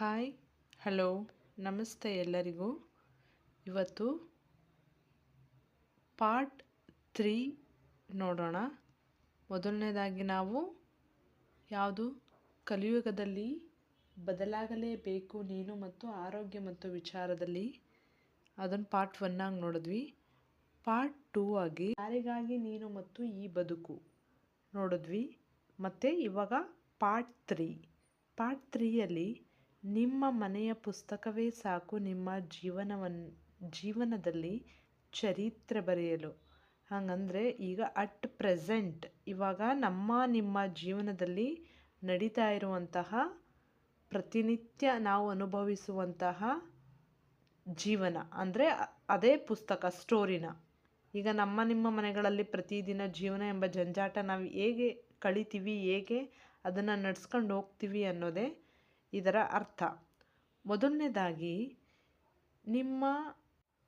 Hi, hello, ನಮಸ್ತೆ ಎಲ್ಲರಿಗೂ. ಇವತ್ತು ಪಾರ್ಟ್ ತ್ರೀ ನೋಡೋಣ. ಮೊದಲನೇದಾಗಿ ನಾವು ಯಾವುದು? ಕಲಿಯುಗದಲ್ಲಿ ಬದಲಾಗಲೇಬೇಕು ನೀನು ಮತ್ತು ಆರೋಗ್ಯ ಮತ್ತು ವಿಚಾರದಲ್ಲಿ. ಅದನ್ನು ಪಾರ್ಟ್ ಒನ್ನಾಗಿ ನೋಡಿದ್ವಿ. ಪಾರ್ಟ್ ಟೂ ಆಗಿ ಯಾರಿಗಾಗಿ ನೀನು ಮತ್ತು ಈ ಬದುಕು ನೋಡಿದ್ವಿ. ಮತ್ತು ಇವಾಗ ಪಾರ್ಟ್ ತ್ರೀ. ಪಾರ್ಟ್ ತ್ರೀಯಲ್ಲಿ ನಿಮ್ಮ ಮನೆಯ ಪುಸ್ತಕವೇ ಸಾಕು. ನಿಮ್ಮ ಜೀವನವನ್ನು ಜೀವನದಲ್ಲಿ ಚರಿತ್ರೆ ಬರೆಯಲು. ಹಾಗಂದರೆ ಈಗ ಅಟ್ ಪ್ರೆಸೆಂಟ್ ಇವಾಗ ನಮ್ಮ, ನಿಮ್ಮ ಜೀವನದಲ್ಲಿ ನಡೀತಾ ಇರುವಂತಹ ಪ್ರತಿನಿತ್ಯ ನಾವು ಅನುಭವಿಸುವಂತಹ ಜೀವನ. ಅಂದರೆ ಅದೇ ಪುಸ್ತಕ, ಸ್ಟೋರಿನ. ಈಗ ನಮ್ಮ, ನಿಮ್ಮ ಮನೆಗಳಲ್ಲಿ ಪ್ರತಿದಿನ ಜೀವನ ಎಂಬ ಜಂಜಾಟ ನಾವು ಹೇಗೆ ಕಳಿತೀವಿ, ಹೇಗೆ ಅದನ್ನು ನಡ್ಸ್ಕೊಂಡು ಹೋಗ್ತೀವಿ ಅನ್ನೋದೇ ಇದರ ಅರ್ಥ. ಮೊದಲನೇದಾಗಿ, ನಿಮ್ಮ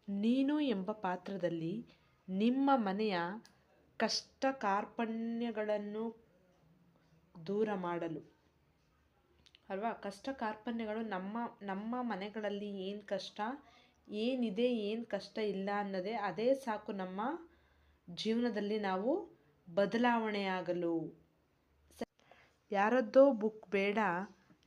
ನೀನು ಎಂಬ ಪಾತ್ರದಲ್ಲಿ ನಿಮ್ಮ ಮನೆಯ ಕಷ್ಟ ಕಾರ್ಪಣ್ಯಗಳನ್ನು ದೂರ ಮಾಡಲು. ಅಲ್ವಾ? ಕಷ್ಟ ಕಾರ್ಪಣ್ಯಗಳು ನಮ್ಮ ನಮ್ಮ ಮನೆಗಳಲ್ಲಿ ಏನು ಕಷ್ಟ, ಏನಿದೆ, ಏನು ಕಷ್ಟ ಇಲ್ಲ ಅನ್ನೋದೇ ಅದೇ ಸಾಕು ನಮ್ಮ ಜೀವನದಲ್ಲಿ ನಾವು ಬದಲಾವಣೆಯಾಗಲು. ಯಾರದ್ದೋ ಬುಕ್ ಬೇಡ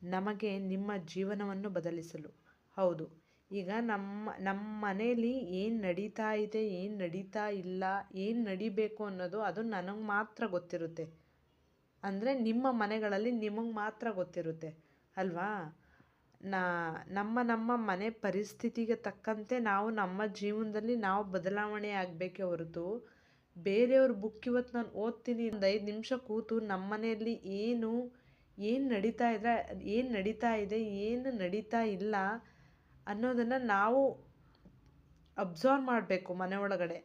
ನಮಗೆ ನಿಮ್ಮ ಜೀವನವನ್ನು ಬದಲಿಸಲು. ಹೌದು. ಈಗ ನಮ್ಮ ನಮ್ಮ ಮನೇಲಿ ಏನು ನಡೀತಾ ಇದೆ, ಏನು ನಡೀತಾ ಇಲ್ಲ, ಏನು ನಡಿಬೇಕು ಅನ್ನೋದು ಅದು ನನಗೆ ಮಾತ್ರ ಗೊತ್ತಿರುತ್ತೆ. ಅಂದರೆ ನಿಮ್ಮ ಮನೆಗಳಲ್ಲಿ ನಿಮಗೆ ಮಾತ್ರ ಗೊತ್ತಿರುತ್ತೆ. ಅಲ್ವಾ? ನಾ, ನಮ್ಮ ನಮ್ಮ ಮನೆ ಪರಿಸ್ಥಿತಿಗೆ ತಕ್ಕಂತೆ ನಾವು ನಮ್ಮ ಜೀವನದಲ್ಲಿ ನಾವು ಬದಲಾವಣೆ ಆಗಬೇಕೇ ಹೊರತು ಬೇರೆಯವ್ರ ಬುಕ್ ಇವತ್ತು ನಾನು ಓದ್ತೀನಿ, ಒಂದು ಐದು ನಿಮಿಷ ಕೂತು ನಮ್ಮ ಮನೆಯಲ್ಲಿ ಏನು ಏನು ನಡೀತಾ ಇದ್ರೆ, ಏನು ನಡೀತಾ ಇದೆ, ಏನು ನಡೀತಾ ಇಲ್ಲ ಅನ್ನೋದನ್ನು ನಾವು ಅಬ್ಸರ್ವ್ ಮಾಡಬೇಕು ಮನೆ ಒಳಗಡೆ.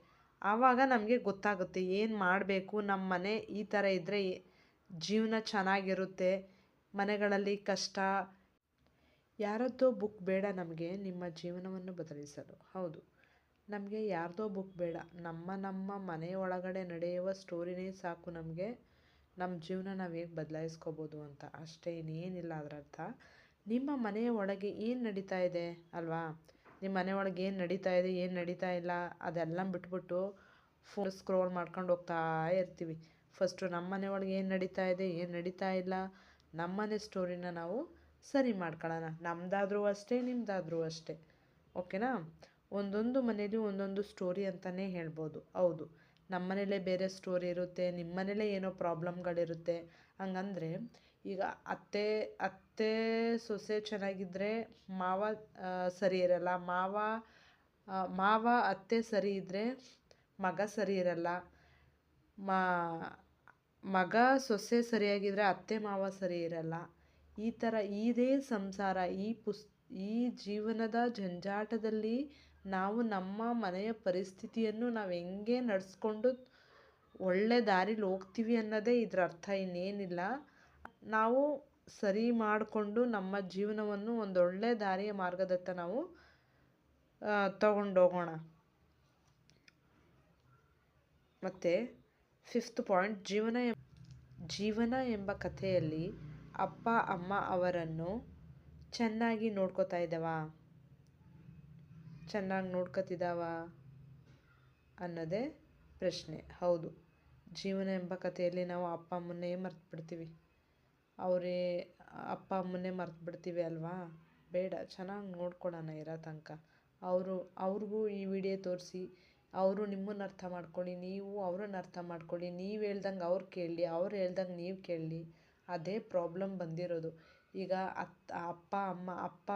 ಆವಾಗ ನಮಗೆ ಗೊತ್ತಾಗುತ್ತೆ ಏನು ಮಾಡಬೇಕು. ನಮ್ಮ ಮನೆ ಈ ಥರ ಇದ್ದರೆ ಜೀವನ ಚೆನ್ನಾಗಿರುತ್ತೆ, ಮನೆಗಳಲ್ಲಿ ಕಷ್ಟ. ಯಾರದ್ದೋ ಬುಕ್ ಬೇಡ ನಮಗೆ ನಿಮ್ಮ ಜೀವನವನ್ನು ಬದಲಿಸಲು. ಹೌದು. ನಮಗೆ ಯಾರದೋ ಬುಕ್ ಬೇಡ. ನಮ್ಮ ನಮ್ಮ ಮನೆ ಒಳಗಡೆ ನಡೆಯುವ ಸ್ಟೋರಿನೇ ಸಾಕು ನಮಗೆ. ನಮ್ಮ ಜೀವನ ನಾವು ಹೇಗೆ ಬದಲಾಯಿಸ್ಕೋಬೋದು ಅಂತ ಅಷ್ಟೇ ಇನ್ನೇನಿಲ್ಲ ಅದರರ್ಥ. ನಿಮ್ಮ ಮನೆಯ ಒಳಗೆ ಏನು ನಡೀತಾ ಇದೆ ಅಲ್ವಾ? ನಿಮ್ಮ ಮನೆ ಒಳಗೆ ಏನು ನಡೀತಾ ಇದೆ, ಏನು ನಡೀತಾ ಇಲ್ಲ ಅದೆಲ್ಲ ಬಿಟ್ಬಿಟ್ಟು ಫೋನ್ ಸ್ಕ್ರೋಲ್ ಮಾಡ್ಕೊಂಡು ಹೋಗ್ತಾ ಇರ್ತೀವಿ. ಫಸ್ಟು ನಮ್ಮ ಮನೆ ಒಳಗೆ ಏನು ನಡೀತಾ ಇದೆ, ಏನು ನಡೀತಾ ಇಲ್ಲ ನಮ್ಮನೆ ಸ್ಟೋರಿನ ನಾವು ಸರಿ ಮಾಡ್ಕೊಳ್ಳೋಣ. ನಮ್ಮದಾದ್ರೂ ಅಷ್ಟೇ ನಿಮ್ಮದಾದ್ರೂ ಅಷ್ಟೇ. ಓಕೆನಾ ಒಂದೊಂದು ಮನೇಲಿ ಒಂದೊಂದು ಸ್ಟೋರಿ ಅಂತಲೇ ಹೇಳ್ಬೋದು. ಹೌದು. ನಮ್ಮ ಮನೇಲೇ ಬೇರೆ ಸ್ಟೋರಿ ಇರುತ್ತೆ ನಿಮ್ಮ ಮನೇಲೇ ಏನೋ ಪ್ರಾಬ್ಲಮ್ಗಳಿರುತ್ತೆ ಹಂಗಂದ್ರೆ ಈಗ ಅತ್ತೆ ಅತ್ತೆ ಸೊಸೆ ಚೆನ್ನಾಗಿದ್ದರೆ ಮಾವ ಸರಿ ಇರಲ್ಲ. ಮಾವ ಮಾವ, ಅತ್ತೆ ಸರಿ ಇದ್ದರೆ ಮಗ ಸರಿ ಇರಲ್ಲ. ಮಗ ಸೊಸೆ ಸರಿಯಾಗಿದ್ದರೆ ಅತ್ತೆ, ಮಾವ ಸರಿ ಇರಲ್ಲ. ಈ ಥರ ಇದೇ ಸಂಸಾರ, ಈ ಪುಸ್, ಈ ಜೀವನದ ಜಂಜಾಟದಲ್ಲಿ ನಾವು ನಮ್ಮ ಮನೆಯ ಪರಿಸ್ಥಿತಿಯನ್ನು ನಾವು ಹೆಂಗೆ ನಡೆಸ್ಕೊಂಡು ಒಳ್ಳೆ ದಾರಿಲಿ ಹೋಗ್ತೀವಿ ಅನ್ನೋದೇ ಇದ್ರ ಅರ್ಥ ಇನ್ನೇನಿಲ್ಲ. ನಾವು ಸರಿ ಮಾಡಿಕೊಂಡು ನಮ್ಮ ಜೀವನವನ್ನು ಒಳ್ಳೆ ದಾರಿಯ ಮಾರ್ಗದತ್ತ ನಾವು ತಗೊಂಡೋಗೋಣ ಮತ್ತು ಫಿಫ್ತ್ ಪಾಯಿಂಟ್ ಜೀವನ ಜೀವನ ಎಂಬ ಕಥೆಯಲ್ಲಿ ಅಪ್ಪ, ಅಮ್ಮ ಅವರನ್ನು ಚೆನ್ನಾಗಿ ನೋಡ್ಕೋತಾ ಇದ್ದಾವಾ? ಚೆನ್ನಾಗಿ ನೋಡ್ಕೊತಿದ್ದಾವ ಅನ್ನೋದೇ ಪ್ರಶ್ನೆ. ಹೌದು, ಜೀವನ ಎಂಬ ಕಥೆಯಲ್ಲಿ ನಾವು ಅಪ್ಪ ಅಮ್ಮನ್ನೇ ಮರ್ತು ಬಿಡ್ತೀವಿ ಅವರೇ ಅಪ್ಪ ಅಮ್ಮನ್ನೇ ಮರ್ತು ಬಿಡ್ತೀವಿ ಅಲ್ವಾ? ಬೇಡ, ಚೆನ್ನಾಗಿ ನೋಡ್ಕೊಳ್ಳೋಣ ಇರೋ ತನಕ. ಅವರು, ಅವ್ರಿಗೂ ಈ ವಿಡಿಯೋ ತೋರಿಸಿ, ಅವರು ನಿಮ್ಮನ್ನು ಅರ್ಥ ಮಾಡ್ಕೊಳ್ಳಿ, ನೀವು ಅವ್ರನ್ನ ಅರ್ಥ ಮಾಡ್ಕೊಳ್ಳಿ, ನೀವು ಹೇಳ್ದಂಗೆ ಅವ್ರು ಕೇಳಲಿ, ಅವ್ರು ಹೇಳ್ದಂಗೆ ನೀವು ಕೇಳಲಿ, ಅದೇ ಪ್ರಾಬ್ಲಮ್ ಬಂದಿರೋದು. ಈಗ ಅತ್, ಅಪ್ಪ, ಅಮ್ಮ, ಅಪ್ಪ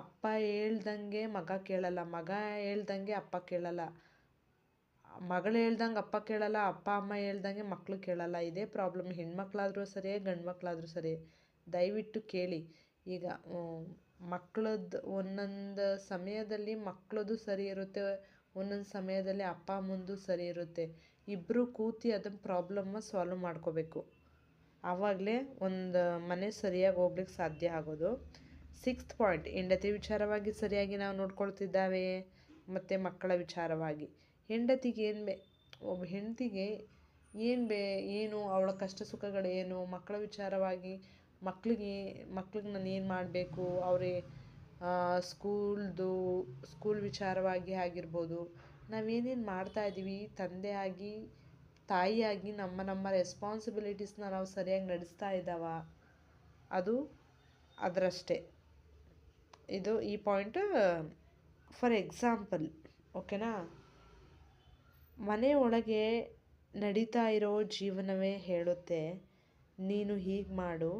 ಅಪ್ಪ ಹೇಳ್ದಂಗೆ ಮಗ ಕೇಳಲ್ಲ, ಮಗ ಹೇಳ್ದಂಗೆ ಅಪ್ಪ ಕೇಳಲ್ಲ. ಮಗಳು ಹೇಳ್ದಂಗೆ ಅಪ್ಪ ಕೇಳಲ್ಲ, ಅಪ್ಪ, ಅಮ್ಮ ಹೇಳ್ದಂಗೆ ಮಕ್ಕಳು ಕೇಳಲ್ಲ. ಇದೇ ಪ್ರಾಬ್ಲಮ್ ಹೆಣ್ಮಕ್ಳಾದರೂ ಸರಿ ಗಂಡು ಮಕ್ಕಳಾದರೂ ಸರಿ, ದಯವಿಟ್ಟು ಕೇಳಿ. ಈಗ ಮಕ್ಳದ್ದು ಒಂದೊಂದು ಸಮಯದಲ್ಲಿ ಮಕ್ಕಳದು ಸರಿ ಇರುತ್ತೆ, ಒಂದೊಂದು ಸಮಯದಲ್ಲಿ ಅಪ್ಪ, ಅಮ್ಮಂದು ಸರಿ ಇರುತ್ತೆ. ಇಬ್ಬರು ಕೂತಿ ಅದನ್ನ ಪ್ರಾಬ್ಲಮ್ಮ ಸಾಲ್ವ್ ಮಾಡ್ಕೋಬೇಕು. ಆವಾಗಲೇ ಒಂದು ಮನೆ ಸರಿಯಾಗಿ ಹೋಗ್ಲಿಕ್ಕೆ ಸಾಧ್ಯ ಆಗೋದು. ಸಿಕ್ಸ್ತ್ ಪಾಯಿಂಟ್ ಹೆಂಡತಿ ವಿಚಾರವಾಗಿ ಸರಿಯಾಗಿ ನಾವು ನೋಡ್ಕೊಳ್ತಿದ್ದಾವೆ, ಮತ್ತು ಮಕ್ಕಳ ವಿಚಾರವಾಗಿ. ಹೆಂಡತಿಗೆ ಏನು ಬೇ, ಒಬ್ಬ ಹೆಂಡತಿಗೆ ಏನು ಬೇ, ಏನು, ಅವಳ ಕಷ್ಟ ಸುಖಗಳೇನು, ಮಕ್ಕಳ ವಿಚಾರವಾಗಿ ಮಕ್ಕಳಿಗೆ ಮಕ್ಳಿಗೆ ನಾನು ಏನು ಮಾಡಬೇಕು, ಅವರೇ ಸ್ಕೂಲ್ದು, ಸ್ಕೂಲ್ ವಿಚಾರವಾಗಿ ಆಗಿರ್ಬೋದು. ನಾವೇನೇನು ಮಾಡ್ತಾ ಇದ್ದೀವಿ ತಂದೆಯಾಗಿ ತಾಯಿಯಾಗಿ ನಮ್ಮ ನಮ್ಮ ರೆಸ್ಪಾನ್ಸಿಬಿಲಿಟೀಸ್ನ ನಾವು ಸರಿಯಾಗಿ ನಡೆಸ್ತಾ ಇದ್ದಾವ? ಅದು ಅದರಷ್ಟೇ. ಇದು ಈ ಪಾಯಿಂಟ್ ಫಾರ್ ಎಕ್ಸಾಂಪಲ್ ಓಕೆನಾ ಮನೆ ಒಳಗೆ ನಡೀತಾ ಇರೋ ಜೀವನವೇ ಹೇಳುತ್ತೆ, ನೀನು ಹೀಗೆ ಮಾಡು,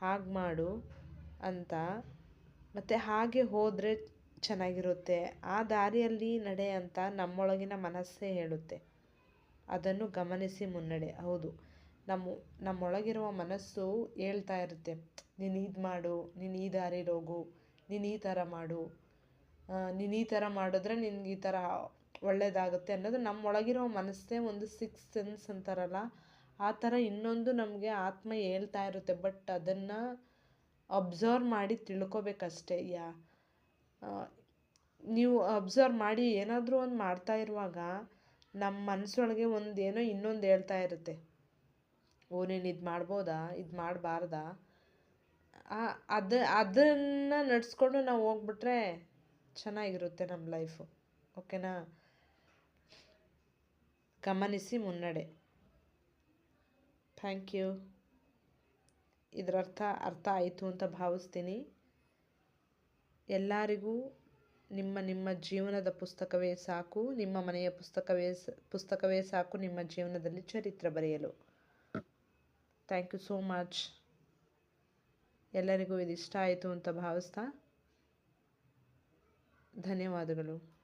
ಹಾಗೆ ಮಾಡು ಅಂತ. ಮತ್ತು ಹಾಗೆ ಹೋದರೆ ಚೆನ್ನಾಗಿರುತ್ತೆ, ಆ ದಾರಿಯಲ್ಲಿ ನಡೆ ಅಂತ ನಮ್ಮೊಳಗಿನ ಮನಸ್ಸೇ ಹೇಳುತ್ತೆ. ಅದನ್ನು ಗಮನಿಸಿ ಮುನ್ನಡೆ, ಹೌದು. ನಮ್ಮ, ನಮ್ಮೊಳಗಿರುವ ಮನಸ್ಸು ಹೇಳ್ತಾ ಇರುತ್ತೆ, ನೀನು ಇದು ಮಾಡು, ನೀನು ಈ ದಾರಿಲಿ ಹೋಗು ನೀನು ಈ ಥರ ಮಾಡು. ನೀನು ಈ ಥರ ಮಾಡಿದ್ರೆ ನಿನ್ಗೆ ಈ ಥರ ಒಳ್ಳೆಯದಾಗುತ್ತೆ ಅನ್ನೋದು ನಮ್ಮೊಳಗಿರೋ ಮನಸ್ಸೇ ಒಂದು ಸಿಕ್ಸ್ ಸೆನ್ಸ್ ಅಂತಾರಲ್ಲ, ಆ ಥರ ಇನ್ನೊಂದು ನಮಗೆ ಆತ್ಮ ಹೇಳ್ತಾ ಇರುತ್ತೆ. ಬಟ್ ಅದನ್ನು ಅಬ್ಸರ್ವ್ ಮಾಡಿ ತಿಳ್ಕೊಬೇಕಷ್ಟೇ, ಯಾ. ನೀವು ಅಬ್ಸರ್ವ್ ಮಾಡಿ ಏನಾದರೂ ಒಂದು ಮಾಡ್ತಾ ಇರುವಾಗ ನಮ್ಮ ಮನಸ್ಸೊಳಗೆ ಒಂದು ಏನೋ ಇನ್ನೊಂದು ಹೇಳ್ತಾ ಇರುತ್ತೆ. ಓ, ನೀನು ಇದು ಮಾಡ್ಬೋದಾ? ಇದು ಮಾಡಬಾರ್ದಾ? ಅದು, ಅದನ್ನು ನಡೆಸ್ಕೊಂಡು ನಾವು ಹೋಗ್ಬಿಟ್ರೆ ಚೆನ್ನಾಗಿರುತ್ತೆ ನಮ್ಮ ಲೈಫು ಓಕೆನಾ ಗಮನಿಸಿ ಮುನ್ನಡೆ. ಥ್ಯಾಂಕ್ ಯು ಇದರರ್ಥ ಅರ್ಥ ಆಯಿತು ಅಂತ ಭಾವಿಸ್ತೀನಿ. ಎಲ್ಲರಿಗೂ ನಿಮ್ಮ ನಿಮ್ಮ ಜೀವನದ ಪುಸ್ತಕವೇ ಸಾಕು, ನಿಮ್ಮ ಮನೆಯ ಪುಸ್ತಕವೇ ಪುಸ್ತಕವೇ ಸಾಕು, ನಿಮ್ಮ ಜೀವನದಲ್ಲಿ ಚರಿತ್ರೆ ಬರೆಯಲು. ಥ್ಯಾಂಕ್ ಯು ಸೋ ಮಚ್ ಎಲ್ಲರಿಗೂ ಇದು ಇಷ್ಟ ಆಯಿತು ಅಂತ ಭಾವಿಸ್ತಾ ಧನ್ಯವಾದಗಳು.